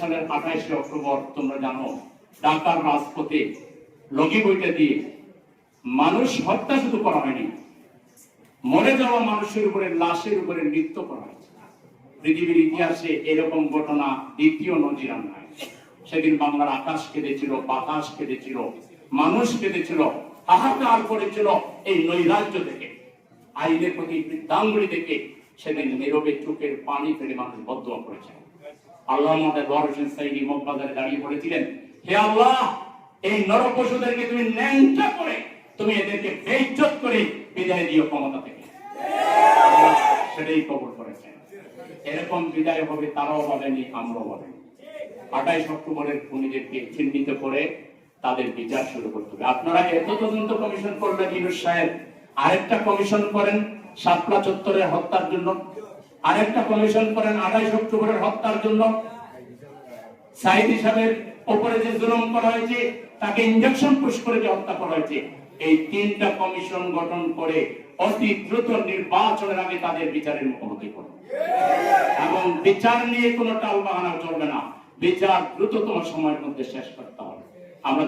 সালের আঠাইশে অক্টোবর, তোমরা জানো রাজপথে লগি বইটা দিয়ে মানুষ হত্যা শুধু করা হয়নি, মরে যাওয়া মানুষের উপরে, লাশের উপরে নৃত্য করা হয়েছে। পৃথিবীর ইতিহাসে এরকম ঘটনা দ্বিতীয় নজির নাই। সেদিন বাংলার আকাশ কেঁদেছিল, বাতাস কেঁদেছিল, মানুষ কেঁদেছিল, হাহাকার করেছিল এই নৈরাজ্য থেকে। আইনের প্রতি বৃদ্ধাঙ্গুলি থেকে সেদিন নীরবে চোখের পানি ফেলে মানুষ বদ্ধ করেছে। আল্লাহ আমাদের বড় হোসেন সাইদি মগবাজারে দাঁড়িয়ে পড়েছিলেন। হে আল্লাহ, এই নরপশুদেরকে তুমি ন্যাংটা করে তুমি এদেরকে বেইজ্জত করে বিদায় দিও ক্ষমতা থেকে। সেটাই কবর করেছেন। এরকম বিদায় হবে তারাও বলেনি, আমরাও বলেনি। আঠাইশ অক্টোবরের খুনিদেরকে চিহ্নিত করে তাদের বিচার শুরু করতে হবে। আপনারা এত তদন্ত কমিশন করলেন, ইনুস সাহেব। আরেকটা কমিশন করেন সাতলা চত্বরের হত্যার জন্য। আরেকটা কমিশন করেন, আঠাইশ অক্টোবরের হত্যার জন্য। সাইদ হিসাবের উপরে যে করা হয়েছে, তাকে ইঞ্জেকশন পুশ করে যে হত্যা করা হয়েছে। এই তিনটা কমিশন গঠন করে অতি দ্রুত নির্বাচনের আগে তাদের বিচারের মুখোমুখি করুন। এবং বিচার নিয়ে কোনো টাল বাহানা চলবে না। বিচার দ্রুততম সময়ের মধ্যে শেষ করতে হবে। আমরা